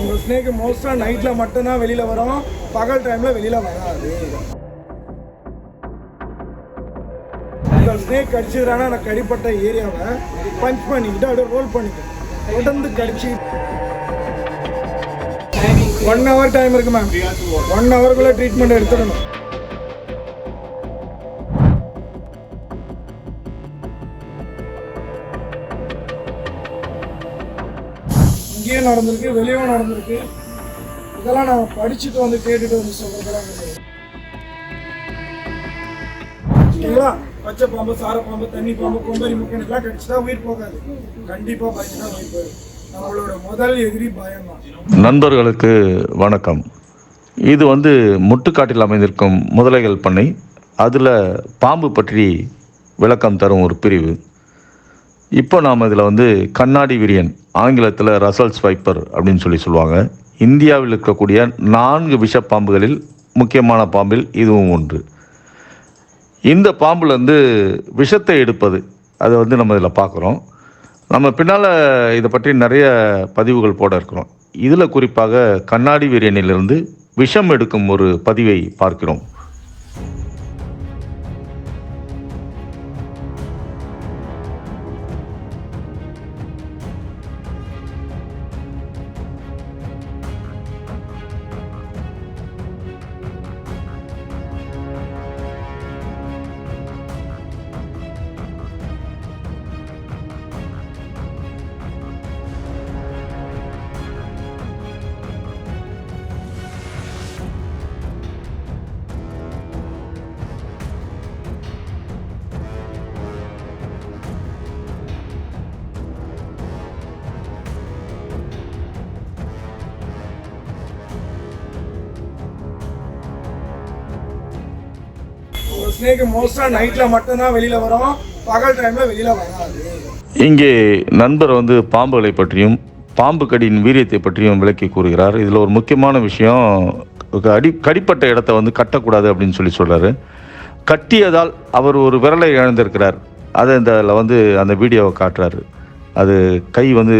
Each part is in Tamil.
உங்கள் ஸ்னேக்கு மோஸ்ட்டாக நைட்டில் மட்டும்தான் வெளியில் வரும். பகல் டைமில் வெளியில் வராது. உங்கள் ஸ்னேக் கடிச்சதுனா நான் கடிப்பட்ட ஏரியாவை பஞ்ச் பண்ணிக்கிட்டு அப்படியே ரோல் பண்ணிக்கணும் தொடர்ந்து கடிச்சு. ஒன் ஹவர் டைம் இருக்கு மேம் ஒன் ஹவருக்குள்ளே ட்ரீட்மெண்ட் எடுத்துடணும். இங்கேயும் நடந்திருக்கு வெளியும் நடந்திருக்கு. இதெல்லாம் நான் படிச்சுட்டு வந்து கேட்டுட்டு வந்து சொல்றதெல்லாம் கிடையாது ஓகேங்களா பச்சை பாம்பு சார பாம்பு தண்ணி பாம்பு கொம்பரி முக்கன் எல்லாம் கடிச்சுட்டா உயிர் போகாது. கண்டிப்பா பயந்துதான் உயிர் போயிடும். நம்மளோட முதல் எதிரி பயம். நண்பர்களுக்கு வணக்கம். இது வந்து முட்டுக்காட்டில் அமைந்திருக்கும் முதலைகள் பண்ணை. அதில் பாம்பு பற்றி விளக்கம் தரும் ஒரு பிரிவு. இப்போ நாம் இதில் வந்து கண்ணாடி விரியன் ஆங்கிலத்தில் ரசல்ஸ் வைப்பர் அப்படின்னு சொல்லி சொல்லுவாங்க. இந்தியாவில் இருக்கக்கூடிய நான்கு விஷப்பாம்புகளில் முக்கியமான பாம்பில் இதுவும் ஒன்று. இந்த பாம்புலேருந்து விஷத்தை எடுப்பது அதை வந்து நம்ம இதில் பார்க்குறோம். நம்ம பின்னால் இதை பற்றி நிறைய பதிவுகள் போட இருக்கிறோம். இதில் குறிப்பாக கண்ணாடி விரியனிலிருந்து விஷம் எடுக்கும் ஒரு பதிவை பார்க்கிறோம். ஸ்னேக்கு மோஸ்ட்டாக நைட்டில் மட்டும்தான் வெளியில் வரும். பகல் டைமில் வெளியில் வராது. இங்கே நண்பர் வந்து பாம்புகளை பற்றியும் பாம்பு கடியின் வீரியத்தை பற்றியும் விளக்கி கூறுகிறார். இதில் ஒரு முக்கியமான விஷயம் அடி கடிப்பட்ட இடத்த வந்து கட்டக்கூடாது அப்படின்னு சொல்லி சொல்கிறாரு கட்டியதால் அவர் ஒரு விரலை இழந்திருக்கிறார். அதை இந்த அதில் வந்து அந்த வீடியோவை காட்டுறாரு. அது கை வந்து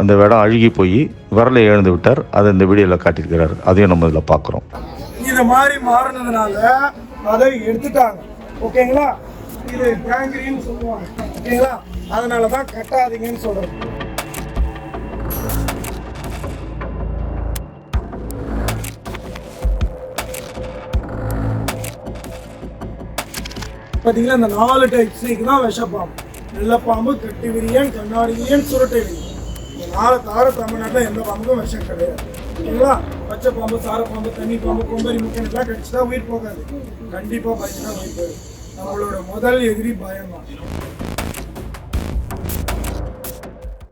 அந்த இடம் அழுகி போய் விரலை இழந்து விட்டார். அதை இந்த வீடியோவில் காட்டியிருக்கிறார். அதையும் நம்ம இதில் பார்க்குறோம். இது மாதிரி மாறினதுனால அதை எடுத்துட்டாங்க. ஓகேங்களா? இது கேங்கிரின்னு சொல்லுவாங்க. ஓகேங்களா? அதனால தான் கட்டாதீங்கன்னு சொல்றது பார்த்தீங்களா இந்த நாலு டைப் ஸ்னேக் தான் விஷப்பாம்பு. வெள்ளப்பாம்பு கட்டி விரியன் கண்ணாடி விரியன் சுருட்டை விரியன். நாலு தவிர தமிழ்நாட்டில் எந்த பாம்புக்கும் விஷம் கிடையாது. ஓகேங்களா? பச்சை பாம்பு சார பாம்பு தண்ணி பாம்பு கொம்பரி முக்கன் எல்லாம் தான் உயிர் போகாது. கண்டிப்பாக பயந்துதான் உயிர் போயிடும். நம்மளோட முதல் எதிரி பயம் தான்